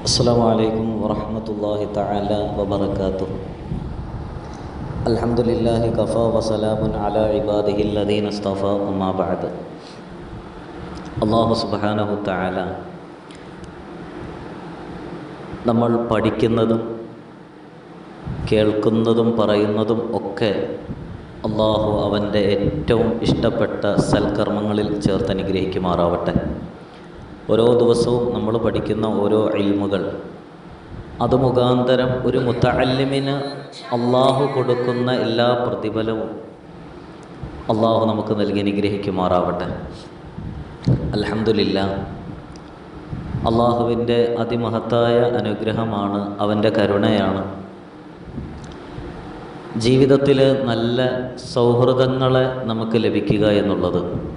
السلام عليكم ورحمة الله تعالى وبركاته الحمد لله كفى وسلام على عباده الذين اصطفى أما بعد അള്ളാഹു സുബാനഹു താല നമ്മൾ പഠിക്കുന്നതും കേൾക്കുന്നതും പറയുന്നതും ഒക്കെ അള്ളാഹു അവൻ്റെ ഏറ്റവും ഇഷ്ടപ്പെട്ട സൽക്കർമ്മങ്ങളിൽ ചേർത്ത് അനുഗ്രഹിക്കുമാറാവട്ടെ ഓരോ ദിവസവും നമ്മൾ പഠിക്കുന്ന ഓരോ അയിമുകൾ അത് മുഖാന്തരം ഒരു മുത്തല്ലിമിന് അള്ളാഹു കൊടുക്കുന്ന എല്ലാ പ്രതിഫലവും അള്ളാഹു നമുക്ക് നൽകി അനുഗ്രഹിക്കുമാറാവട്ടെ. അലഹമില്ല അള്ളാഹുവിന്റെ അതിമഹത്തായ അനുഗ്രഹമാണ് അവന്റെ കരുണയാണ്. ജീവിതത്തിൽ നല്ല സൗഹൃദങ്ങളെ നമുക്ക് ലഭിക്കുക എന്നുള്ളത്.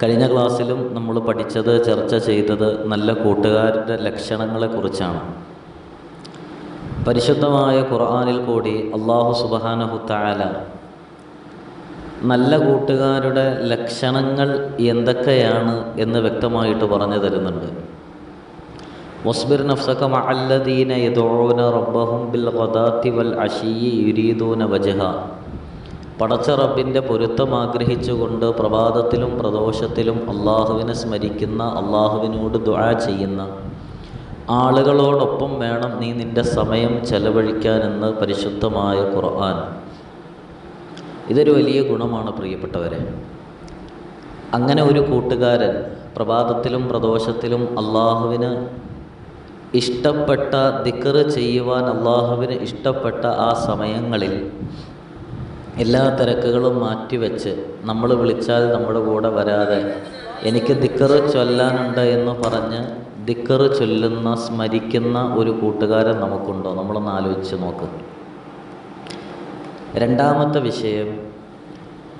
കഴിഞ്ഞ ക്ലാസ്സിലും നമ്മൾ പഠിച്ചത് ചർച്ച ചെയ്തത് നല്ല കൂട്ടുകാരുടെ ലക്ഷണങ്ങളെക്കുറിച്ചാണ്. പരിശുദ്ധമായ ഖുർആാനിൽ കൂടി അള്ളാഹു സുബാനഹുത്താല നല്ല കൂട്ടുകാരുടെ ലക്ഷണങ്ങൾ എന്തൊക്കെയാണ് എന്ന് വ്യക്തമായിട്ട് പറഞ്ഞു തരുന്നുണ്ട്. വസ്ബിർ നഫ്സക മഅല്ലദീന റബ്ബഹും ബിൽ ഗദാത്തി വൽ അഷീ യുരീദൂന വജഹ. പടച്ച റബ്ബിന്റെ പൊരുത്തം ആഗ്രഹിച്ചുകൊണ്ട് പ്രഭാതത്തിലും പ്രദോഷത്തിലും അള്ളാഹുവിനെ സ്മരിക്കുന്ന അള്ളാഹുവിനോട് ദുആ ചെയ്യുന്ന ആളുകളോടൊപ്പം വേണം നീ നിന്റെ സമയം ചെലവഴിക്കാനെന്ന് പരിശുദ്ധമായ ഖുർആൻ. ഇതൊരു വലിയ ഗുണമാണ് പ്രിയപ്പെട്ടവരെ. അങ്ങനെ ഒരു കൂട്ടുകാരൻ പ്രഭാതത്തിലും പ്രദോഷത്തിലും അള്ളാഹുവിന് ഇഷ്ടപ്പെട്ട ദിക്കറ് ചെയ്യുവാൻ അള്ളാഹുവിന് ഇഷ്ടപ്പെട്ട ആ സമയങ്ങളിൽ എല്ലാ തിരക്കുകളും മാറ്റിവെച്ച് നമ്മൾ വിളിച്ചാൽ നമ്മുടെ കൂടെ വരാതെ എനിക്ക് ദിക്കറ് ചൊല്ലാനുണ്ട് എന്ന് പറഞ്ഞ് ദിക്കറ് ചൊല്ലുന്ന സ്മരിക്കുന്ന ഒരു കൂട്ടുകാരൻ നമുക്കുണ്ടോ? നമ്മളൊന്ന് ആലോചിച്ച് നോക്ക്. രണ്ടാമത്തെ വിഷയം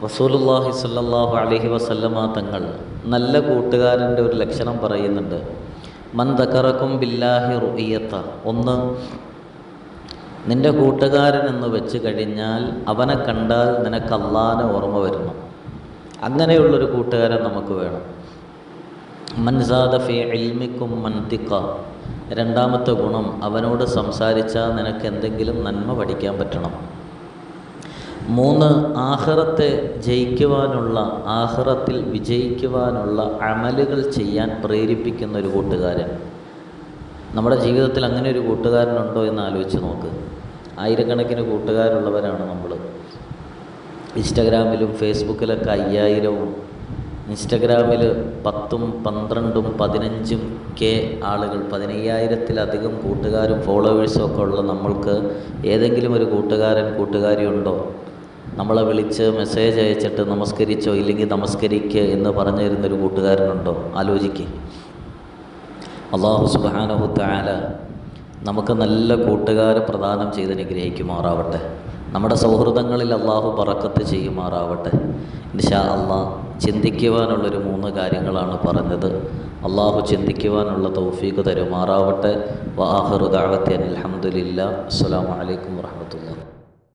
റസൂലുല്ലാഹി സല്ലാഹു അലഹി വസല്ലമ തങ്ങൾ നല്ല കൂട്ടുകാരന്റെ ഒരു ലക്ഷണം പറയുന്നുണ്ട്. മൻ ദക്കറക്കും ബില്ലാഹി റുയ്യത്ത ഒന്ന് നിന്റെ കൂട്ടുകാരൻ എന്ന് വെച്ച് കഴിഞ്ഞാൽ അവനെ കണ്ടാൽ നിനക്ക് അള്ളാനെ ഓർമ്മ വരുന്നു. അങ്ങനെയുള്ളൊരു കൂട്ടുകാരൻ നമുക്ക് വേണം. മൻസാദ ഫി ഇൽമിക്കും മൻതിക്ക രണ്ടാമത്തെ ഗുണം അവനോട് സംസാരിച്ചാൽ നിനക്ക് എന്തെങ്കിലും നന്മ പഠിക്കാൻ പറ്റണം. മൂന്ന് ആഹ്റത്തെ ജയിക്കുവാനുള്ള ആഹ്റത്തിൽ വിജയിക്കുവാനുള്ള അമലുകൾ ചെയ്യാൻ പ്രേരിപ്പിക്കുന്ന ഒരു കൂട്ടുകാരൻ. നമ്മുടെ ജീവിതത്തിൽ അങ്ങനെ ഒരു കൂട്ടുകാരനുണ്ടോ എന്ന് ആലോചിച്ച് നോക്ക്. ആയിരക്കണക്കിന് കൂട്ടുകാരുള്ളവരാണ് നമ്മൾ ഇൻസ്റ്റഗ്രാമിലും ഫേസ്ബുക്കിലൊക്കെ അയ്യായിരവും ഇൻസ്റ്റഗ്രാമിൽ പത്തും പന്ത്രണ്ടും പതിനഞ്ചും കെ ആളുകൾ പതിനയ്യായിരത്തിലധികം കൂട്ടുകാരും ഫോളോവേഴ്സും ഒക്കെ ഉള്ള നമ്മൾക്ക് ഏതെങ്കിലും ഒരു കൂട്ടുകാരൻ കൂട്ടുകാരി ഉണ്ടോ? നമ്മളെ വിളിച്ച് മെസ്സേജ് അയച്ചിട്ട് നമസ്കരിച്ചോ ഇല്ലെങ്കിൽ നമസ്കരിക്കുക എന്ന് പറഞ്ഞു തരുന്നൊരു കൂട്ടുകാരനുണ്ടോ? ആലോചിക്കുക അള്ളാഹു സുബാനഹുത്താല നമുക്ക് നല്ല കൂട്ടുകാരെ പ്രദാനം ചെയ്ത് അനുഗ്രഹിക്കുമാറാവട്ടെ. നമ്മുടെ സൗഹൃദങ്ങളിൽ അള്ളാഹു പറക്കത്ത് ചെയ്യുമാറാവട്ടെ. നിഷാ അള്ളാഹ് ചിന്തിക്കുവാനുള്ളൊരു മൂന്ന് കാര്യങ്ങളാണ് പറഞ്ഞത്. അള്ളാഹു ചിന്തിക്കുവാനുള്ള തൗഫീഖ് തരുമാറാവട്ടെ. വാഹുദാവത്തി അലഹമുല്ല അസ്സാം വലൈക്കും വാഹമത്തുള്ള